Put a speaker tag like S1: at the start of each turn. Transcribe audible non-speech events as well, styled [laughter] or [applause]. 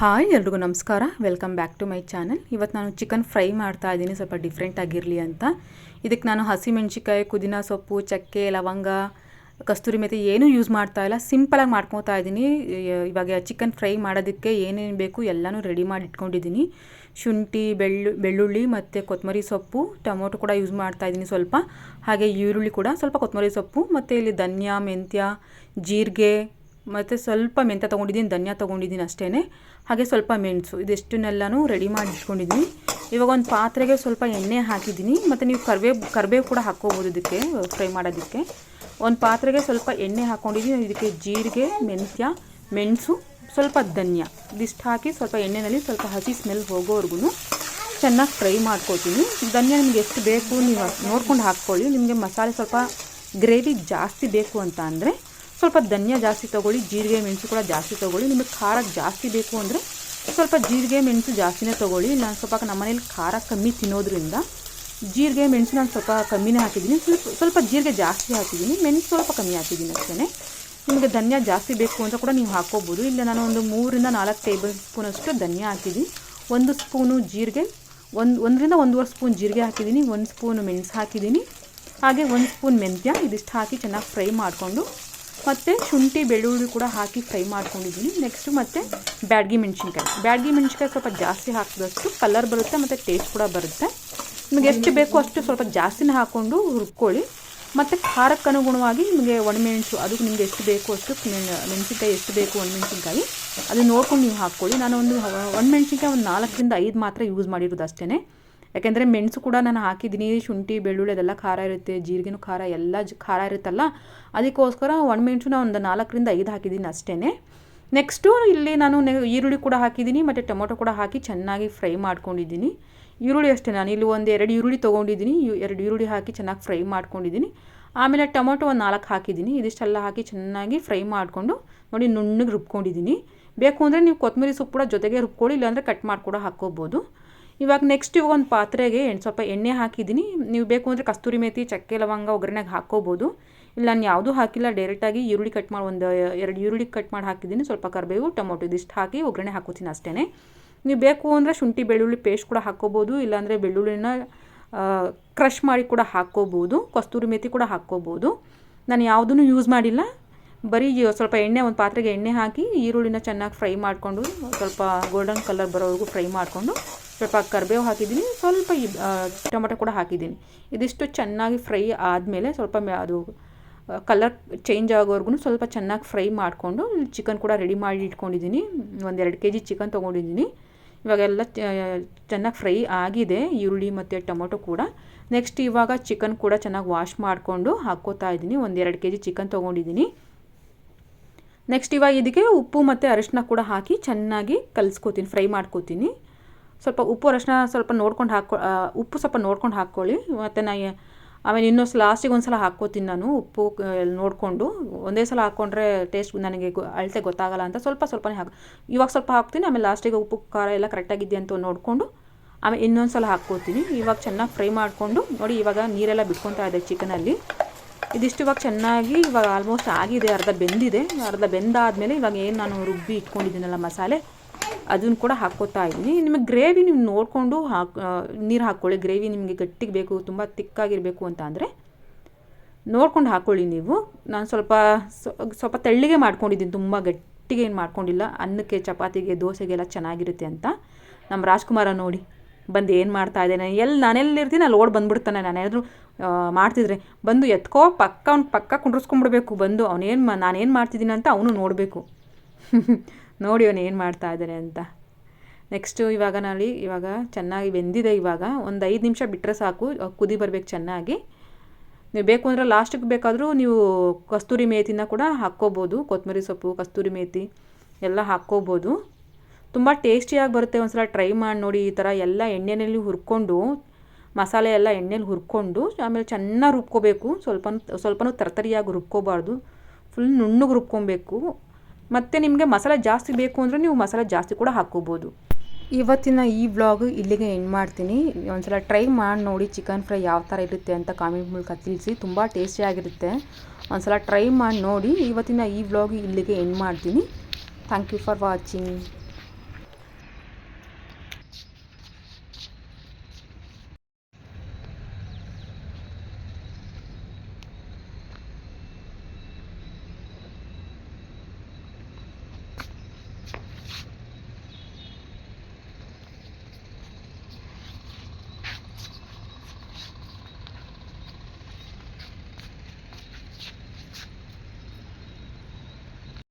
S1: Hi, ಎಲ್ರಿಗೂ ನಮಸ್ಕಾರ. Welcome back to my channel ಇವತ್ತು ನಾನು ಚಿಕನ್ ಫ್ರೈ ಮಾಡ್ತಾ ಇದ್ದೀನಿ. ಸ್ವಲ್ಪ ಡಿಫ್ರೆಂಟ್ ಆಗಿರಲಿ ಅಂತ. ಇದಕ್ಕೆ ನಾನು ಹಸಿಮೆಣ್ಸಿಕಾಯಿ ಪುದೀನ ಸೊಪ್ಪು, ಚಕ್ಕೆ, ಲವಂಗ, ಕಸ್ತೂರಿ ಮೆಥಿ ಏನೂ ಯೂಸ್ ಮಾಡ್ತಾ ಇಲ್ಲ. ಸಿಂಪಲಾಗಿ ಮಾಡ್ಕೊತಾ ಇದ್ದೀನಿ. ಇವಾಗ ಚಿಕನ್ ಫ್ರೈ ಮಾಡೋದಕ್ಕೆ ಏನೇನು ಬೇಕು ಎಲ್ಲನೂ ರೆಡಿ ಮಾಡಿ ಇಟ್ಕೊಂಡಿದ್ದೀನಿ. ಶುಂಠಿ, ಬೆಳ್ಳು, ಬೆಳ್ಳುಳ್ಳಿ ಮತ್ತು ಕೊತ್ತಂಬರಿ ಸೊಪ್ಪು, ಟೊಮೊಟೊ ಕೂಡ ಯೂಸ್ ಮಾಡ್ತಾ ಇದ್ದೀನಿ ಸ್ವಲ್ಪ. ಹಾಗೆ ಈರುಳ್ಳಿ ಕೂಡ ಸ್ವಲ್ಪ ಕೊತ್ತಂಬರಿ ಸೊಪ್ಪು, ಮತ್ತು ಇಲ್ಲಿ ಧನ್ಯ, ಮೆಂತ್ಯ, ಜೀರಿಗೆ ಮತ್ತು ಸ್ವಲ್ಪ ಮೆಂತ್ಯ ತೊಗೊಂಡಿದ್ದೀನಿ, ಧನ್ಯ ತೊಗೊಂಡಿದ್ದೀನಿ ಅಷ್ಟೇ ಹಾಗೆ ಸ್ವಲ್ಪ ಮೆಣಸು, ಇದೆಷ್ಟನ್ನೆಲ್ಲನೂ ರೆಡಿ ಮಾಡಿ ಇಟ್ಕೊಂಡಿದ್ದೀನಿ ಇವಾಗ ಒಂದು ಪಾತ್ರೆಗೆ ಸ್ವಲ್ಪ ಎಣ್ಣೆ ಹಾಕಿದ್ದೀನಿ. ಮತ್ತು ನೀವು ಕರಿಬೇವು ಕರಿಬೇವು ಕೂಡ ಹಾಕ್ಕೋಬೋದು ಇದಕ್ಕೆ ಫ್ರೈ ಮಾಡೋದಕ್ಕೆ. ಒಂದು ಪಾತ್ರೆಗೆ ಸ್ವಲ್ಪ ಎಣ್ಣೆ ಹಾಕ್ಕೊಂಡಿದ್ದೀನಿ. ಇದಕ್ಕೆ ಜೀರಿಗೆ, ಮೆಂತ್ಯ, ಮೆಣಸು, ಸ್ವಲ್ಪ ಧನ್ಯ. ಇದಿಷ್ಟು ಹಾಕಿ ಸ್ವಲ್ಪ ಎಣ್ಣೆಯಲ್ಲಿ ಸ್ವಲ್ಪ ಹಸಿ ಸ್ಮೆಲ್ ಹೋಗೋವರೆಗೂ ಚೆನ್ನಾಗಿ ಫ್ರೈ ಮಾಡ್ಕೋತೀನಿ. ಧನ್ಯ ನಿಮ್ಗೆ ಎಷ್ಟು ಬೇಕು, ನೀವು ನೋಡ್ಕೊಂಡು ಹಾಕ್ಕೊಳ್ಳಿ. ನಿಮಗೆ ಮಸಾಲೆ ಸ್ವಲ್ಪ ಗ್ರೇವಿ ಜಾಸ್ತಿ ಬೇಕು ಅಂತ ಅಂದರೆ ಸ್ವಲ್ಪ ಧನ್ಯ ಜಾಸ್ತಿ ತೊಗೊಳ್ಳಿ, ಜೀರಿಗೆ ಮೆಣಸು ಕೂಡ ಜಾಸ್ತಿ ತೊಗೊಳ್ಳಿ. ನಿಮಗೆ ಖಾರ ಜಾಸ್ತಿ ಬೇಕು ಅಂದರೆ ಸ್ವಲ್ಪ ಜೀರಿಗೆ ಮೆಣಸು ಜಾಸ್ತಿನೇ ತೊಗೊಳ್ಳಿ. ನಾನು ಸ್ವಲ್ಪ ನಮ್ಮ ಮನೇಲಿ ಖಾರ ಕಮ್ಮಿ ತಿನ್ನೋದ್ರಿಂದ ಜೀರಿಗೆ ಮೆಣಸು ನಾನು ಸ್ವಲ್ಪ ಕಮ್ಮಿನೇ ಹಾಕಿದ್ದೀನಿ. ಸ್ವಲ್ಪ ಸ್ವಲ್ಪ ಜೀರಿಗೆ ಜಾಸ್ತಿ ಹಾಕಿದ್ದೀನಿ. ಮೆಣಸು ಸ್ವಲ್ಪ ಕಮ್ಮಿ ಹಾಕಿದ್ದೀನಿ ಅಷ್ಟೇ ನಿಮಗೆ ಧನ್ಯ ಜಾಸ್ತಿ ಬೇಕು ಅಂತ ಕೂಡ ನೀವು ಹಾಕ್ಕೋಬೋದು ಇಲ್ಲ ನಾನು ಒಂದು ಮೂರಿಂದ ನಾಲ್ಕು ಟೇಬಲ್ ಸ್ಪೂನಷ್ಟು ಧನ್ಯ ಹಾಕಿದ್ದೀನಿ. ಒಂದು ಸ್ಪೂನು ಜೀರಿಗೆ, ಒಂದು, ಒಂದರಿಂದ ಒಂದೂವರೆ ಸ್ಪೂನ್ ಜೀರಿಗೆ ಹಾಕಿದ್ದೀನಿ. ಒಂದು ಸ್ಪೂನು ಮೆಣಸು ಹಾಕಿದ್ದೀನಿ. ಹಾಗೆ ಒಂದು ಸ್ಪೂನ್ ಮೆಂತ್ಯ ಇದಿಷ್ಟು ಹಾಕಿ ಚೆನ್ನಾಗಿ ಫ್ರೈ ಮಾಡಿಕೊಂಡು ಮತ್ತು ಶುಂಠಿ, ಬೆಳ್ಳುಳ್ಳಿ ಕೂಡ ಹಾಕಿ ಫ್ರೈ ಮಾಡ್ಕೊಂಡಿದ್ದೀನಿ. ನೆಕ್ಸ್ಟು ಮತ್ತು ಬ್ಯಾಡ್ಗಿ ಮೆಣಸಿನ್ಕಾಯಿ. ಬ್ಯಾಡ್ಗಿ ಮೆಣಸಿನ್ಕಾಯಿ ಸ್ವಲ್ಪ ಜಾಸ್ತಿ ಹಾಕಿದಷ್ಟು ಕಲರ್ ಬರುತ್ತೆ ಮತ್ತು ಟೇಸ್ಟ್ ಕೂಡ ಬರುತ್ತೆ. ನಿಮಗೆ ಎಷ್ಟು ಬೇಕೋ ಅಷ್ಟು ಸ್ವಲ್ಪ ಜಾಸ್ತಿನೇ ಹಾಕ್ಕೊಂಡು ಹುರ್ಕೊಳ್ಳಿ. ಮತ್ತು ಖಾರಕ್ಕೆ ಅನುಗುಣವಾಗಿ ನಿಮಗೆ ಒಣಮೆಣಸು, ಅದಕ್ಕೆ ನಿಮಗೆ ಎಷ್ಟು ಬೇಕು ಅಷ್ಟು ಮೆಣಸಿನ್ಕಾಯಿ, ಎಷ್ಟು ಬೇಕು ಒಣಮೆಣಸಿನ್ಕಾಯಿ ಅದನ್ನು ನೋಡ್ಕೊಂಡು ನೀವು ಹಾಕ್ಕೊಳ್ಳಿ. ನಾನು ಒಂದು ಒಣಮೆಣ್ಸಿನ್ಕಾಯಿ ಒಂದು ನಾಲ್ಕರಿಂದ ಐದು ಮಾತ್ರ ಯೂಸ್ ಮಾಡಿರೋದು ಅಷ್ಟೇ ಯಾಕೆಂದರೆ ಮೆಣಸು ಕೂಡ ನಾನು ಹಾಕಿದ್ದೀನಿ, ಶುಂಠಿ, ಬೆಳ್ಳುಳ್ಳಿ ಅದೆಲ್ಲ ಖಾರ ಇರುತ್ತೆ, ಜೀರಿಗೆನೂ ಖಾರ, ಎಲ್ಲ ಜ ಖಾರ ಇರುತ್ತಲ್ಲ, ಅದಕ್ಕೋಸ್ಕರ ಒಣಮೆಣಸು ನಾನು ಒಂದು ನಾಲ್ಕರಿಂದ ಐದು ಹಾಕಿದ್ದೀನಿ ಅಷ್ಟೇ ನೆಕ್ಸ್ಟು ಇಲ್ಲಿ ನಾನು ನೆ ಈರುಳ್ಳಿ ಕೂಡ ಹಾಕಿದ್ದೀನಿ, ಮತ್ತು ಟೊಮೊಟೊ ಕೂಡ ಹಾಕಿ ಚೆನ್ನಾಗಿ ಫ್ರೈ ಮಾಡ್ಕೊಂಡಿದ್ದೀನಿ. ಈರುಳ್ಳಿ ಅಷ್ಟೇ, ನಾನು ಇಲ್ಲಿ ಒಂದು ಎರಡು ಈರುಳ್ಳಿ ತೊಗೊಂಡಿದ್ದೀನಿ ಎರಡು ಈರುಳ್ಳಿ ಹಾಕಿ ಚೆನ್ನಾಗಿ ಫ್ರೈ ಮಾಡ್ಕೊಂಡಿದ್ದೀನಿ. ಆಮೇಲೆ ಟೊಮೊಟೊ ಒಂದು ನಾಲ್ಕು ಹಾಕಿದ್ದೀನಿ, ಇದಿಷ್ಟೆಲ್ಲ ಹಾಕಿ ಚೆನ್ನಾಗಿ ಫ್ರೈ ಮಾಡಿಕೊಂಡು ನೋಡಿ ನುಣ್ಣಗೆ ರುಬ್ಕೊಂಡಿದ್ದೀನಿ. ಬೇಕು ಅಂದರೆ ನೀವು ಕೊತ್ತಂಬರಿ ಸೊಪ್ಪು ಕೂಡ ಜೊತೆಗೆ ರುಬ್ಕೊಳ್ಳಿ, ಇಲ್ಲಾಂದರೆ ಕಟ್ ಮಾಡಿ ಕೂಡ ಹಾಕ್ಕೋಬೋದು. ಇವಾಗ ನೆಕ್ಸ್ಟ್ ಇವಾಗ ಒಂದು ಪಾತ್ರೆಗೆ ಸ್ವಲ್ಪ ಎಣ್ಣೆ ಹಾಕಿದ್ದೀನಿ. ನೀವು ಬೇಕು ಅಂದರೆ ಕಸ್ತೂರಿ ಮೇತಿ, ಚಕ್ಕೆ ಲವಂಗ ಒಗ್ಗರಣೆಗೆ ಹಾಕ್ಕೋಬೋದು. ಇಲ್ಲ, ನಾನು ಯಾವುದೂ ಹಾಕಿಲ್ಲ. ಡೈರೆಕ್ಟಾಗಿ ಈರುಳ್ಳಿ ಕಟ್ ಮಾಡಿ, ಒಂದು ಎರಡು ಈರುಳ್ಳಿ ಕಟ್ ಮಾಡಿ ಹಾಕಿದ್ದೀನಿ. ಸ್ವಲ್ಪ ಕರಿಬೇವು, ಟೊಮೊಟೊ ಇದಿಷ್ಟು ಹಾಕಿ ಒಗ್ಗರಣೆ ಹಾಕೋತೀನಿ ಅಷ್ಟೇ ನೀವು ಬೇಕು ಅಂದರೆ ಶುಂಠಿ, ಬೆಳ್ಳುಳ್ಳಿ ಪೇಸ್ಟ್ ಕೂಡ ಹಾಕ್ಕೋಬೋದು. ಇಲ್ಲಾಂದರೆ ಬೆಳ್ಳುಳ್ಳಿನ ಕ್ರಷ್ ಮಾಡಿ ಕೂಡ ಹಾಕ್ಕೋಬೋದು. ಕಸ್ತೂರಿ ಮೇತಿ ಕೂಡ ಹಾಕ್ಕೋಬೋದು. ನಾನು ಯಾವುದೂ ಯೂಸ್ ಮಾಡಿಲ್ಲ. ಬರೀ ಸ್ವಲ್ಪ ಎಣ್ಣೆ, ಒಂದು ಪಾತ್ರೆಗೆ ಎಣ್ಣೆ ಹಾಕಿ ಈರುಳ್ಳಿನ ಚೆನ್ನಾಗಿ ಫ್ರೈ ಮಾಡಿಕೊಂಡು, ಸ್ವಲ್ಪ ಗೋಲ್ಡನ್ ಕಲರ್ ಬರೋವರೆಗೂ ಫ್ರೈ ಮಾಡಿಕೊಂಡು ಸ್ವಲ್ಪ ಕರಿಬೇವು ಹಾಕಿದ್ದೀನಿ. ಸ್ವಲ್ಪ ಟೊಮೆಟೊ ಕೂಡ ಹಾಕಿದ್ದೀನಿ. ಇದಿಷ್ಟು ಚೆನ್ನಾಗಿ ಫ್ರೈ ಆದಮೇಲೆ ಸ್ವಲ್ಪ ಅದು ಕಲರ್ ಚೇಂಜ್ ಆಗೋವರೆಗೂ ಸ್ವಲ್ಪ ಚೆನ್ನಾಗಿ ಫ್ರೈ ಮಾಡಿಕೊಂಡು ಚಿಕನ್ ಕೂಡ ರೆಡಿ ಮಾಡಿ ಇಟ್ಕೊಂಡಿದ್ದೀನಿ. ಒಂದೆರಡು ಕೆ ಜಿ ಚಿಕನ್ ತೊಗೊಂಡಿದ್ದೀನಿ. ಇವಾಗೆಲ್ಲ ಚೆನ್ನಾಗಿ ಫ್ರೈ ಆಗಿದೆ. ಈರುಳ್ಳಿ ಮತ್ತು ಟೊಮೊಟೊ ಕೂಡ. ನೆಕ್ಸ್ಟ್ ಇವಾಗ ಚಿಕನ್ ಕೂಡ ಚೆನ್ನಾಗಿ ವಾಶ್ ಮಾಡಿಕೊಂಡು ಹಾಕ್ಕೋತಾ ಇದ್ದೀನಿ. ಒಂದೆರಡು ಕೆ ಜಿ ಚಿಕನ್ ತೊಗೊಂಡಿದ್ದೀನಿ. ನೆಕ್ಸ್ಟ್ ಇವಾಗ ಇದಕ್ಕೆ ಉಪ್ಪು ಮತ್ತು ಅರಿಶಿನ ಕೂಡ ಹಾಕಿ ಚೆನ್ನಾಗಿ ಕಲಿಸ್ಕೋತೀನಿ, ಫ್ರೈ ಮಾಡ್ಕೋತೀನಿ. ಸ್ವಲ್ಪ ಉಪ್ಪು ಅರಶಿನ ಸ್ವಲ್ಪ ನೋಡ್ಕೊಂಡು ಹಾಕೊ ಉಪ್ಪು ಸ್ವಲ್ಪ ನೋಡ್ಕೊಂಡು ಹಾಕ್ಕೊಳ್ಳಿ. ಮತ್ತು ನಾ ಆಮೇಲೆ ಇನ್ನೊಂದು ಲಾಸ್ಟಿಗೆ ಒಂದು ಸಲ ಹಾಕ್ಕೋತೀನಿ ನಾನು ಉಪ್ಪು ನೋಡಿಕೊಂಡು. ಒಂದೇ ಸಲ ಹಾಕ್ಕೊಂಡ್ರೆ ಟೇಸ್ಟ್ ನನಗೆ ಅಳತೆ ಗೊತ್ತಾಗಲ್ಲ ಅಂತ ಸ್ವಲ್ಪ ಸ್ವಲ್ಪನೇ ಹಾಕಿ, ಇವಾಗ ಸ್ವಲ್ಪ ಹಾಕ್ತೀನಿ, ಆಮೇಲೆ ಲಾಸ್ಟಿಗೆ ಉಪ್ಪು, ಖಾರ ಎಲ್ಲ ಕರೆಕ್ಟಾಗಿದೆಯಾ ಅಂತ ನೋಡಿಕೊಂಡು, ಆಮೇಲೆ ಇನ್ನೊಂದು ಸಲ ಹಾಕ್ಕೋತೀನಿ. ಇವಾಗ ಚೆನ್ನಾಗಿ ಫ್ರೈ ಮಾಡಿಕೊಂಡು, ನೋಡಿ ಇವಾಗ ನೀರೆಲ್ಲ ಬಿಟ್ಕೊತಾ ಇದೆ ಚಿಕನಲ್ಲಿ. ಇದಿಷ್ಟು ಇವಾಗ ಚೆನ್ನಾಗಿ ಇವಾಗ ಆಲ್ಮೋಸ್ಟ್ ಆಗಿದೆ, ಅರ್ಧ ಬೆಂದಿದೆ. ಅರ್ಧ ಬೆಂದಾದಮೇಲೆ ಇವಾಗ ಏನು ನಾನು ರುಬ್ಬಿ ಇಟ್ಕೊಂಡಿದ್ದೀನಲ್ಲ ಮಸಾಲೆ ಅದನ್ನು ಕೂಡ ಹಾಕ್ಕೋತಾ ಇದ್ದೀನಿ. ನಿಮಗೆ ಗ್ರೇವಿ ನೀವು ನೋಡಿಕೊಂಡು ಹಾಕಿ ನೀರು ಹಾಕ್ಕೊಳ್ಳಿ ಗ್ರೇವಿ ನಿಮಗೆ ಗಟ್ಟಿಗೆ ಬೇಕು, ತುಂಬ ತಿಕ್ಕಾಗಿರಬೇಕು ಅಂತ ಅಂದರೆ ನೋಡ್ಕೊಂಡು ಹಾಕ್ಕೊಳ್ಳಿ ನೀವು. ನಾನು ಸ್ವಲ್ಪ ಸ್ವಲ್ಪ ತೆಳ್ಳಿಗೆ ಮಾಡ್ಕೊಂಡಿದ್ದೀನಿ. ತುಂಬ ಗಟ್ಟಿಗೆ ಏನು ಮಾಡ್ಕೊಂಡಿಲ್ಲ. ಅನ್ನಕ್ಕೆ, ಚಪಾತಿಗೆ, ದೋಸೆಗೆಲ್ಲ ಚೆನ್ನಾಗಿರುತ್ತೆ ಅಂತ. ನಮ್ಮ ರಾಜ್ಕುಮಾರ ನೋಡಿ. ಬಂದು ಏನು ಮಾಡ್ತಾ ಇದ್ದೇನೆ. ಎಲ್ಲಿ ನಾನೆಲ್ಲಿರ್ತೀನಿ? ಅಲ್ಲಿ ಓಡ್ ಬಂದುಬಿಡ್ತಾನೆ. ನಾನೇನಾದರೂ ಮಾಡ್ತಿದ್ರೆ. ಬಂದು ಎತ್ಕೋ, ಪಕ್ಕ ಅವ್ನು ಪಕ್ಕ ಕುಂಡ್ರಿಸ್ಕೊಂಡ್ಬಿಡ್ಬೇಕು. ಬಂದು ಅವನೇನು ನಾನೇನು ಮಾಡ್ತಿದ್ದೀನಿ ಅಂತ ಅವನು ನೋಡಬೇಕು. [laughs] ನೋಡಿ ಅವನು ಏನು ಮಾಡ್ತಾ ಇದ್ದಾನೆ ಅಂತ. ನೆಕ್ಸ್ಟು ಇವಾಗ ನಾಳಿ, ಇವಾಗ ಚೆನ್ನಾಗಿ ಬೆಂದಿದೆ ಇವಾಗ. ಒಂದು ಐದು ನಿಮಿಷ ಬಿಟ್ಟರೆ ಸಾಕು ಕುದಿ ಬರಬೇಕು ಚೆನ್ನಾಗಿ. ನೀವು ಬೇಕು ಅಂದರೆ ಲಾಸ್ಟಿಗೆ ಬೇಕಾದರೂ ನೀವು ಕಸ್ತೂರಿ ಮೇಥಿನ ಕೂಡ ಹಾಕ್ಕೋಬೋದು. ಕೊತ್ತಂಬರಿ ಸೊಪ್ಪು, ಕಸ್ತೂರಿ ಮೇತಿ ಎಲ್ಲ ಹಾಕ್ಕೋಬೋದು. ತುಂಬ ಟೇಸ್ಟಿಯಾಗಿ ಬರುತ್ತೆ ಒಂದು ಸಲ ಟ್ರೈ ಮಾಡಿ ನೋಡಿ ಈ ಥರ ಎಲ್ಲ ಎಣ್ಣೆಯಲ್ಲಿ ಹುರ್ಕೊಂಡು, ಮಸಾಲೆ ಎಲ್ಲ ಎಣ್ಣೆಲಿ ಹುರ್ಕೊಂಡು, ಆಮೇಲೆ ಚೆನ್ನಾಗಿ ರುಬ್ಕೋಬೇಕು. ಸ್ವಲ್ಪ ಸ್ವಲ್ಪನೂ ತರತರಿಯಾಗಿ ರುಬ್ಕೋಬಾರ್ದು. ಫುಲ್ ನುಣ್ಣಗೆ ರುಬ್ಕೊಬೇಕು. ಮತ್ತು ನಿಮಗೆ ಮಸಾಲೆ ಜಾಸ್ತಿ ಬೇಕು ಅಂದರೆ ನೀವು ಮಸಾಲೆ ಜಾಸ್ತಿ ಕೂಡ ಹಾಕ್ಕೋಬೋದು. ಇವತ್ತಿನ ಈ ವ್ಲಾಗ್ ಇಲ್ಲಿಗೆ ಎಂಡ್ ಮಾಡ್ತೀನಿ. ಒಂದ್ಸಲ ಟ್ರೈ ಮಾಡಿ ನೋಡಿ ಚಿಕನ್ ಫ್ರೈ ಯಾವ ಥರ ಇರುತ್ತೆ ಅಂತ ಕಾಮೆಂಟ್ ಮೂಲಕ ತಿಳಿಸಿ. ತುಂಬ ಟೇಸ್ಟಿಯಾಗಿರುತ್ತೆ ಒಂದ್ಸಲ ಟ್ರೈ ಮಾಡಿ ನೋಡಿ ಇವತ್ತಿನ ಈ ವ್ಲಾಗ್ ಇಲ್ಲಿಗೆ ಎಂಡ್ ಮಾಡ್ತೀನಿ. Thank you for watching